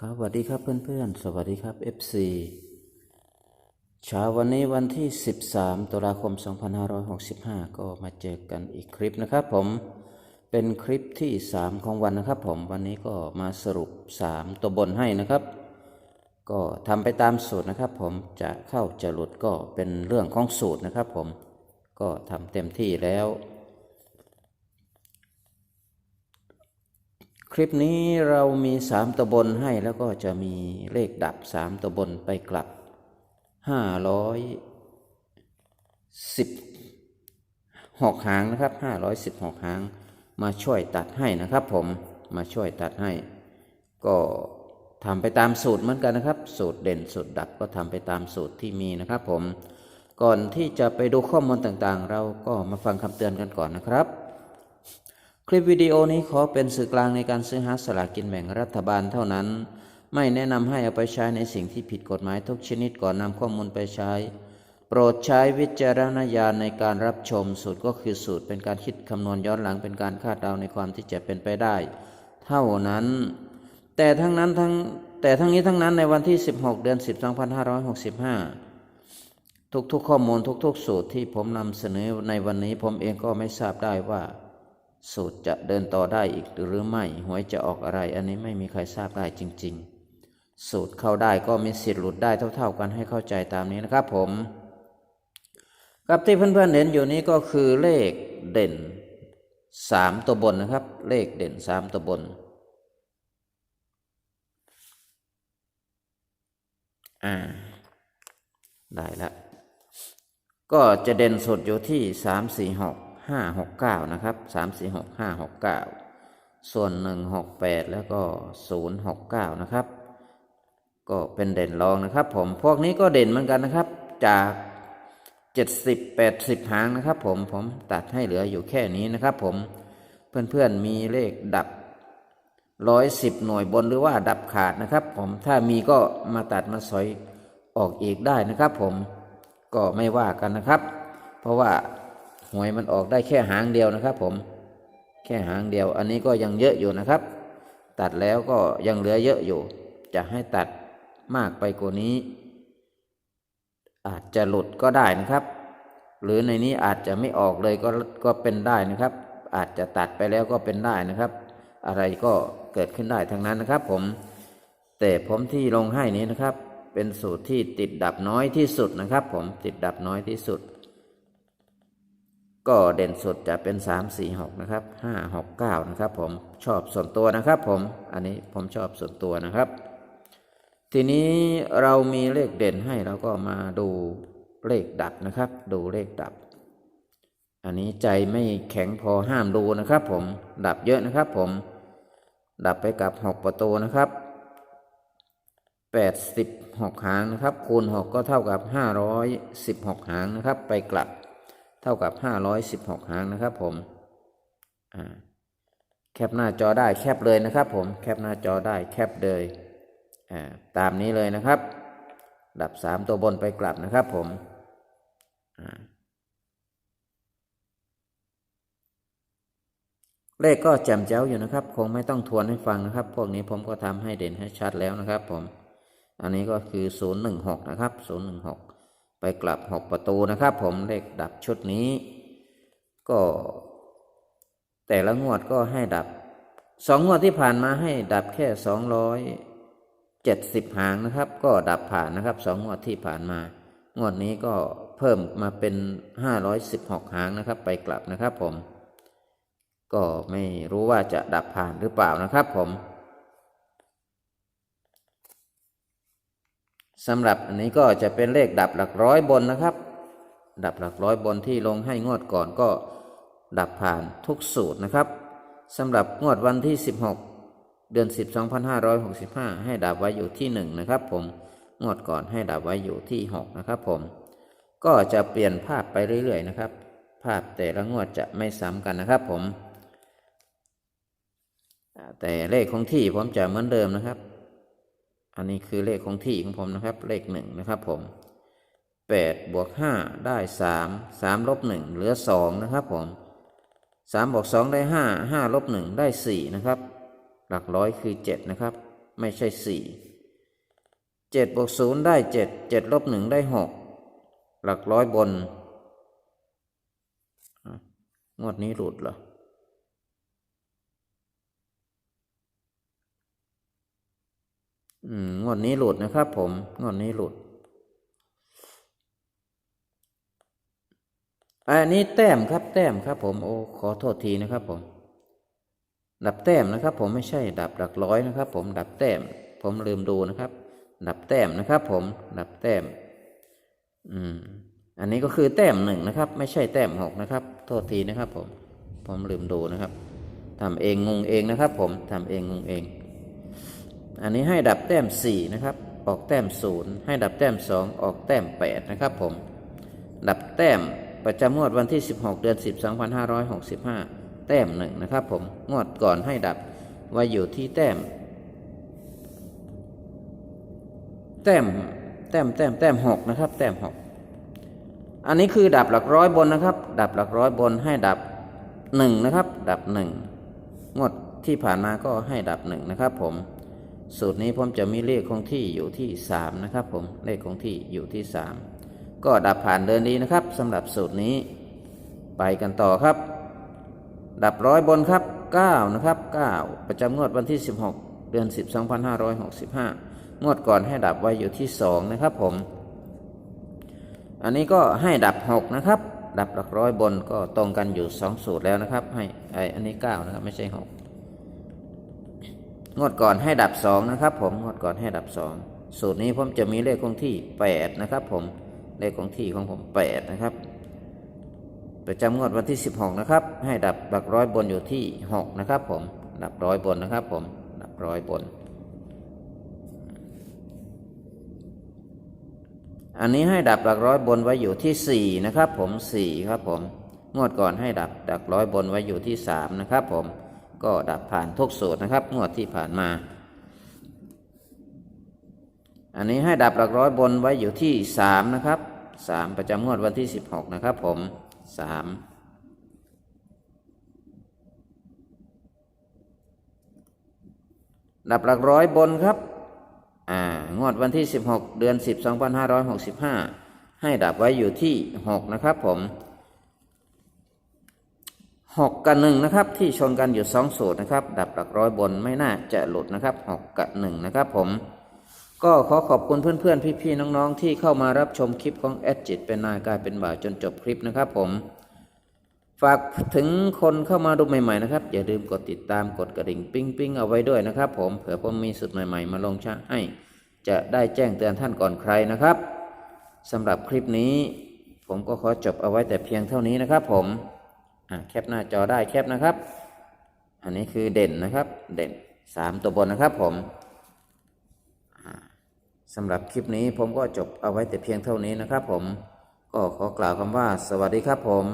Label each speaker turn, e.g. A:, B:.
A: ครับสวัสดีครับเพื่อนๆ สวัสดีครับ FC เช้าวันนี้วันที่ 13ตุลาคม 2565 ก็มาเจอกันอีกคลิปนะครับผมเป็นคลิปที่ 3 ของวันนะครับผมวันนี้ก็มาสรุป 3 ตัวบนให้นะครับ ก็ทำไปตามสูตรนะครับผมจะเข้าจะหลุดก็เป็นเรื่องของสูตรนะครับผมก็ทำเต็มที่แล้ว คลิปนี้เรามี 3ตัวบนให้แล้วก็จะมีเลขดับ 3ตัวบนไปกลับ 516หางนะครับ 516หาง มาช่วยตัดให้นะครับผมมาช่วยตัดให้ ก็ทำไปตามสูตรเหมือนกันนะครับ สูตรเด่นสูตรดับก็ทำไปตามสูตรที่มีนะครับผมก่อนที่จะไปดูข้อมูลต่างๆ เราก็มาฟังคำเตือนกันก่อนนะครับ คลิปวิดีโอนี้ขอเป็นสื่อกลางในการซื้อหาสลากกินแบ่งรัฐบาลเท่านั้น ไม่แนะนำให้เอาไปใช้ในสิ่งที่ผิดกฎหมายทุกชนิดก่อนนำข้อมูลไปใช้ โปรดใช้วิจารณญาณในการรับชมสูตรก็คือสูตรเป็นการคิดคำนวณย้อนหลังเป็นการคาดเดาในความที่จะเป็นไปได้ เท่านั้น แต่ทั้งนั้นทั้งแต่ทั้งนี้ทั้งนั้นในวันที่ 16 เดือน 10 2565 ทุกๆข้อมูลทุกๆ สูตรที่ผมนำเสนอในวันนี้ผมเองก็ไม่ทราบได้ว่า สูตรจะเดินต่อได้อีกหรือไม่หวยจะออกอะไร อันนี้ไม่มีใครทราบได้จริง ๆ สูตรเข้าได้ก็มีสิทธิ์หลุดได้เท่า ๆ กันให้เข้าใจตามนี้นะครับผม กับที่เพื่อนๆเห็นอยู่นี้ก็คือเลขเด่นสามตัวบนนะครับ เลขเด่นสามตัวบนอ่าได้แล้วก็จะเด่นสุดอยู่ที่สามสี่ ห้าหกเก้านะครับสามสี่หกห้าหกเก้าส่วนหนึ่งหกแปดแล้วก็ศูนย์หกเก้านะครับ ก็เป็นเด่นรองนะครับ ผมพวกนี้ก็เด่นเหมือนกันนะครับ จากเจ็ดสิบแปดสิบหางนะครับ ผมผมตัดให้เหลืออยู่แค่นี้นะครับ ผมเพื่อนๆมีเลขดับร้อยสิบหน่วยบนหรือว่าดับขาดนะครับ ผมถ้ามีก็มาตัดมาสอยออกอีกได้นะครับ ผมก็ไม่ว่ากันนะครับ เพราะว่า หวยมันออกได้แค่หางเดียวนะครับ ผม แค่หางเดียว อันนี้ก็ยังเยอะอยู่นะครับ ตัดแล้วก็ยังเหลือเยอะอยู่ จะให้ตัดมากไปกว่านี้ อาจจะหลุดก็ได้นะครับ หรือในนี้อาจจะไม่ออกเลยก็ก็เป็นได้นะครับ อาจจะตัดไปแล้วก็เป็นได้นะครับ อะไรก็เกิดขึ้นได้ทั้งนั้นนะครับ ผม แต่ผมที่ลงให้นี้นะครับ เป็นสูตรที่ติดดับน้อยที่สุดนะครับ ผมติดดับน้อยที่สุด ก็เด่นสุดจะเป็น 3 4 6 นะครับ 5 6 9 นะครับ ผมชอบส่วนตัวนะครับ ผมอันนี้ผมชอบส่วนตัวนะครับ ทีนี้เรามีเลขเด่นให้เราก็มาดูเลขดับนะครับ ดูเลขดับ อันนี้ใจไม่แข็งพอห้ามดูนะครับ ผมดับเยอะนะครับ ผมดับไปกับ 6 ประตูนะครับ86หางนะครับ คูณ 6 ก็เท่ากับ 516 หางนะครับ ไปกลับ เท่ากับ 516 หางนะครับผมแคปหน้าจอได้แคปเลยนะครับผมแคปหน้าจอได้แคปเลยตามนี้เลยนะครับ ดับ 3 ตัวบนไปกลับนะครับผมเลขก็แจ่มแจ้วอยู่นะครับ คงไม่ต้องทวนให้ฟังนะครับ พวกนี้ผมก็ทำให้เด่นให้ชัดแล้วนะครับผม อันนี้ก็คือ 016 นะครับ 016 ไปกลับ6ประตูนะครับ ผมเลขดับชุดนี้ ก็ แต่ละงวดก็ให้ดับสองงวดที่ผ่านมาให้ดับแค่สองร้อยเจ็ดสิบหางนะครับ ก็ดับผ่านนะครับสองงวดที่ผ่านมา งวดนี้ก็เพิ่มมาเป็นห้าร้อยสิบหกหางนะครับ ไปกลับนะครับผม ก็ไม่รู้ว่าจะดับผ่านหรือเปล่านะครับผม สำหรับอันนี้ก็จะเป็นเลขดับหลักร้อยบนนะครับ ดับหลักร้อยบนที่ลงให้งวดก่อนก็ดับผ่านทุกสูตรนะครับสำหรับงวดวันที่ 16 เดือน 10 2565 ให้ดับไว้อยู่ที่ 1 นะครับผมงวดก่อนให้ดับไว้อยู่ที่ 6 นะครับผม ก็จะเปลี่ยนภาพไปเรื่อยๆนะครับ ภาพแต่ละงวดจะไม่ซ้ำกันนะครับผม แต่เลขของที่ผมจะเหมือนเดิมนะครับ อันนี้คือเลขของที่ของผมนะครับ เลขหนึ่งนะครับผมแปดบวกห้าได้สามสามลบหนึ่งเหลือสองนะครับผมสามบวกสองได้ห้าห้าลบหนึ่งได้สี่นะครับ หลักร้อยคือเจ็ดนะครับ ไม่ใช่สี่เจ็ดบวกศูนย์ได้เจ็ดเจ็ดลบหนึ่งได้หกหลักร้อยบนงวดนี้หลุดเหรอ อืม งวดนี้หลุดนะครับผม งวดนี้หลุด อันนี้แต้มครับ แต้มครับผม โอ้ ขอโทษทีนะครับผม ดับแต้มนะครับผมไม่ใช่ดับหลักร้อยนะครับผม ดับแต้ม ผมลืมดูนะครับ ดับแต้มนะครับผม ดับแต้ม อืม อันนี้ก็คือแต้มหนึ่งนะครับ ไม่ใช่แต้มหกนะครับ โทษทีนะครับผม ผมลืมดูนะครับทำเองงงเองนะครับผมทำเองงงเอง อันนี้ให้ดับแต้มสี่นะครับออกแต้มศูนย์ให้ดับแต้มสองออกแต้มแปดนะครับผม ดับแต้มประจำงวดวันที่ 16 เดือน 10 2565 แต้มหนึ่งนะครับผม งวดก่อนให้ดับไว้อยู่ที่แต้ม แต้ม แต้ม แต้ม แต้มหกนะครับ แต้มหกอันนี้คือดับหลักร้อยบนนะครับ ดับหลักร้อยบนให้ดับหนึ่งนะครับ ดับหนึ่งงวดที่ผ่านมาก็ให้ดับหนึ่งนะครับผม สูตรนี้ผมจะมีเลขคงที่อยู่ที่สามนะครับผมเลขคงที่อยู่ที่สามก็ดับผ่านเดินดีนะครับสำหรับสูตรนี้ ไปกันต่อครับ ดับร้อยบนครับ 9 นะครับ 9 ประจำงวดวันที่ 16 เดือน 10 2565 งวดก่อนให้ดับไว้อยู่ที่ 2 นะครับผม อันนี้ก็ให้ดับ 6 นะครับ ดับหลักร้อยบนก็ตรงกันอยู่ 2 สูตรแล้วนะครับ ให้ไออันนี้ 9 นะครับไม่ใช่ 6 งวดก่อนให้ดับ2นะครับ ผมงวดก่อนให้ดับ2สูตรนี้ผมจะมีเลขคงที่8นะครับ ผมเลขคงที่ของผม8นะครับประจำงวดวันที่16นะครับ ให้ดับหลักร้อยบนอยู่ที่6นะครับ ผมดับร้อยบนนะครับ ผมดับร้อยบน อันนี้ให้ดับหลักร้อยบนไว้อยู่ที่4นะครับ ผม4ครับ ผมงวดก่อนให้ดับหลักร้อยบนไว้อยู่ที่3นะครับ ผม ก็ดับผ่านทุกโสูตรนะครับงวดที่ผ่านมา อันนี้ให้ดับหลักร้อยบนไว้อยู่ที่3นะครับ3ประจำงวดวันที่16นะครับผม3ดับหลักร้อยบนครับ อ่างวดวันที่ 16 เดือน 10 2565 ให้ดับไว้อยู่ที่ 6 นะครับผม 6กับ1นะครับที่ชนกันอยู่2สูตรนะครับ ดับหลักร้อยบนไม่น่าจะหลุดนะครับ6กับ1นะครับผมก็ขอขอบคุณเพื่อนๆ พี่ๆ น้องๆ ที่เข้ามารับชมคลิปของแอดจิตเป็นนายกายเป็นบ่าวจนจบคลิปนะครับผม ฝากถึงคนเข้ามาดูใหม่ๆนะครับ อย่าลืมกดติดตามกดกระดิ่งปิ้งปิ้งๆเอาไว้ด้วยนะครับผมเผื่อผมมีสุดใหม่ๆ มาลงชะให้ จะได้แจ้งเตือนท่านก่อนใครนะครับสำหรับคลิปนี้ ผมก็ขอจบเอาไว้แต่เพียงเท่านี้นะครับผม แคปหน้าจอได้แคปนะครับ อันนี้คือเด่นนะครับ เด่นสามตัวบนนะครับผมสำหรับคลิปนี้ผมก็จบเอาไว้แต่เพียงเท่านี้นะครับผม ก็ขอกล่าวคำว่าสวัสดีครับผม